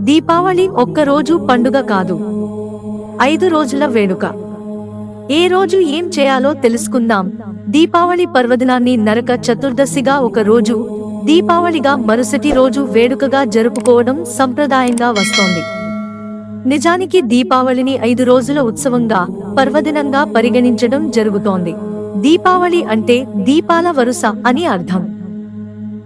దీపావళి ఒక్కరోజు పండుగ కాదు. ఐదు రోజుల వేడుక. ఏ రోజు ఏం చేయాలో తెలుసుకుందాం. దీపావళి పర్వదినాన్ని నరక చతుర్దశిగా ఒక రోజు దీపావళిగా మరుసటి రోజు వేడుకగా జరుపుకోవడం సంప్రదాయంగా వస్తోంది. నిజానికి దీపావళిని ఐదు రోజుల ఉత్సవంగా పర్వదినంగా పరిగణించడం జరుగుతోంది. దీపావళి అంటే దీపాల వరుస అని అర్థం.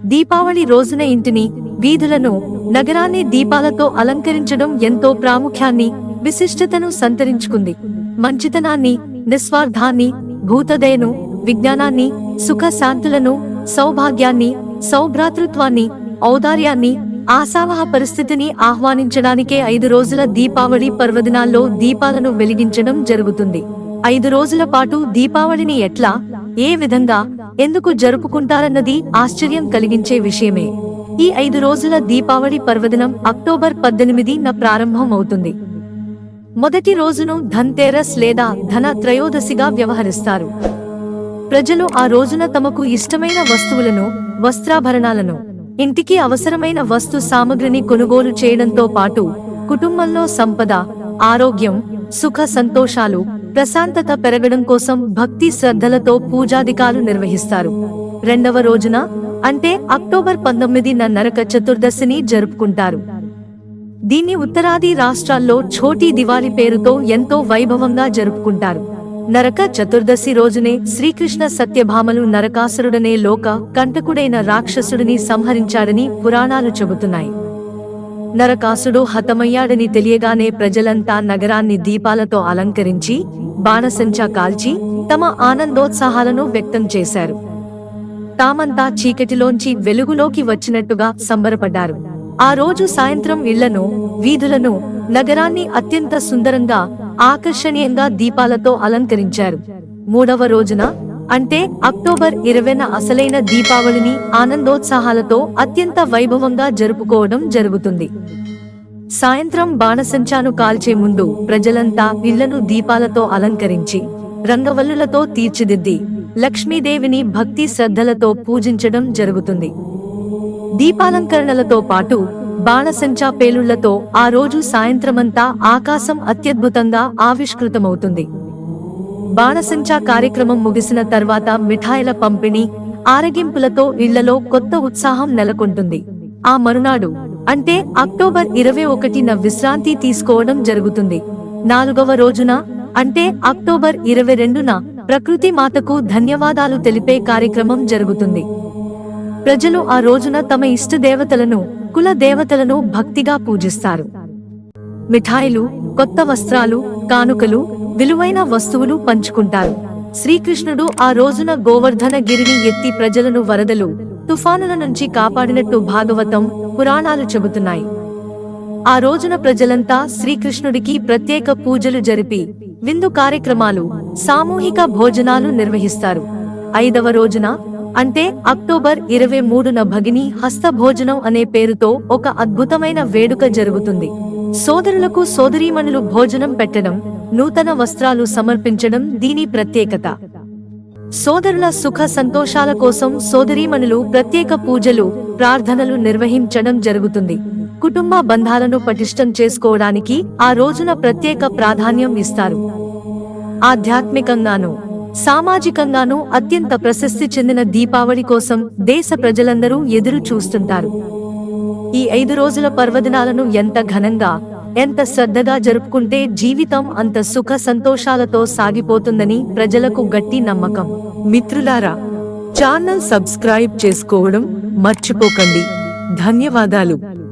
దీపావళి రోజున ఇంటిని వీధులను నగరాన్ని దీపాలతో అలంకరించడం ఎంతో ప్రాముఖ్యాన్ని విశిష్టతను సంతరించుకుంది. మంచితనాన్ని నిస్వార్థాన్ని భూతదయను విజ్ఞానాన్ని సుఖ శాంతులను సౌభాగ్యాన్ని సౌభ్రాతృత్వాన్ని ఔదార్యాన్ని ఆశావహ పరిస్థితిని ఆహ్వానించడానికే ఐదు రోజుల దీపావళి పర్వదినాల్లో దీపాలను వెలిగించడం జరుగుతుంది. ఐదు రోజుల పాటు దీపావళిని ఎట్లా ఏ విధంగా ఎందుకు జరుపుకుంటారన్నది ఆశ్చర్యం కలిగించే విషయమే. ఈ ఐదు రోజుల దీపావళి పర్వదినం అక్టోబర్ పద్దెనిమిదిన ప్రారంభం అవుతుంది మొదటి రోజును ధన్తేరస్ లేదా ధన త్రయోదశిగా వ్యవహరిస్తారు. ప్రజలు ఆ రోజున తమకు ఇష్టమైన వస్తువులను వస్త్రాభరణాలను ఇంటికి అవసరమైన వస్తు సామగ్రిని కొనుగోలు చేయడంతో పాటు కుటుంబంలో సంపద ఆరోగ్యం సుఖ సంతోషాలు ప్రశాంతత పెరగడం కోసం భక్తి శ్రద్ధలతో పూజాధికాలు నిర్వహిస్తారు. రెండవ రోజున అంటే అక్టోబర్ పంతొమ్మిదిన నరక చతుర్దశిని జరుపుకుంటారు. దీన్ని ఉత్తరాది రాష్ట్రాల్లో ఛోటీ దివాళి పేరుతో ఎంతో వైభవంగా జరుపుకుంటారు. నరక చతుర్దశి రోజునే శ్రీకృష్ణ సత్యభామలు నరకాసురుడనే లోక కంటకుడైన రాక్షసుడిని సంహరించాడని పురాణాలు చెబుతున్నాయి. నరకాసుడు హతమయ్యాడని తెలియగానే ప్రజలంతా నగరాన్ని దీపాలతో అలంకరించి బాణసంచా కాల్చి తమ ఆనందోత్సాహాలను వ్యక్తం చేశారు. తామంతా చీకటిలోంచి వెలుగులోకి వచ్చినట్టుగా సంబరపడ్డారు. ఆ రోజు సాయంత్రం ఇళ్ళను వీధులను నగరాన్ని అత్యంత సుందరంగా ఆకర్షణీయంగా దీపాలతో అలంకరించారు. మూడవ రోజున అంటే అక్టోబర్ ఇరవైన అసలైన దీపావళిని ఆనందోత్సాహాలతో అత్యంత వైభవంగా జరుపుకోవడం జరుగుతుంది. సాయంత్రం బాణసంచాను కాల్చే ముందు ప్రజలంతా ఇళ్ళను దీపాలతో అలంకరించి రంగవల్లులతో తీర్చిదిద్ది లక్ష్మీదేవిని భక్తి శ్రద్ధలతో పూజించడం జరుగుతుంది. దీపాలంకరణలతో పాటు బాణసంచా పేలుళ్ళతో ఆ రోజు సాయంత్రమంతా ఆకాశం అత్యద్భుతంగా ఆవిష్కృతమవుతుంది. బాణసంచా కార్యక్రమం ముగిసిన తర్వాత మిఠాయిల పంపిణీ ఆరగింపులతో ఇళ్ళలో కొత్త ఉత్సాహం నెలకొంటుంది. ఆ మరునాడు అంటే అక్టోబర్ ఇరవై ఒకటిన విశ్రాంతి తీసుకోవడం జరుగుతుంది. నాలుగవ రోజున అంటే అక్టోబర్ ఇరవై రెండున ప్రకృతి మాతకు ధన్యవాదాలు తెలిపే కార్యక్రమం జరుగుతుంది. ప్రజలు ఆ రోజున తమ ఇష్ట దేవతలను కుల దేవతలను భక్తిగా పూజిస్తారు. మిఠాయిలు కొత్త వస్త్రాలు కానుకలు విలువైన వస్తువులు పంచుకుంటారు. శ్రీకృష్ణుడు ఆ రోజున గోవర్ధన గిరిని ఎత్తి ప్రజలను వరదలు తుఫానుల నుంచి కాపాడినట్టు భాగవతం పురాణాలు చెబుతున్నాయి. ఆ రోజున ప్రజలంతా శ్రీకృష్ణుడికి ప్రత్యేక పూజలు జరిపి విందు కార్యక్రమాలు సామూహిక భోజనాలు నిర్వహిస్తారు. ఐదవ రోజున అంటే అక్టోబర్ ఇరవై మూడున భగిని హస్త భోజనం అనే పేరుతో ఒక అద్భుతమైన వేడుక జరుగుతుంది. సోదరులకు సోదరీమణులు భోజనం పెట్టడం నూతన వస్త్రాలు సమర్పించడం దీని ప్రత్యేకత. సోదరుల సుఖ సంతోషాల కోసం సోదరీమణులు ప్రత్యేక పూజలు ప్రార్థనలు నిర్వహించడం జరుగుతుంది. కుటుంబ బంధాలను పటిష్టం చేసుకోవడానికి ఆ రోజున ప్రత్యేక ప్రాధాన్యం ఇస్తారు. ఆధ్యాత్మికంగాను సామాజికంగానూ అత్యంత ప్రశస్తి చెందిన దీపావళి కోసం దేశ ప్రజలందరూ ఎదురు చూస్తుంటారు. ఈ ఐదు రోజుల పర్వదినాలను ఎంత ఘనంగా ఎంత శ్రద్ధగా జరుపుకుంటే జీవితం అంత సుఖ సంతోషాలతో సాగిపోతుందని ప్రజలకు గట్టి నమ్మకం. మిత్రులారా ఛానల్ సబ్స్క్రైబ్ చేసుకోవడం మర్చిపోకండి. ధన్యవాదాలు.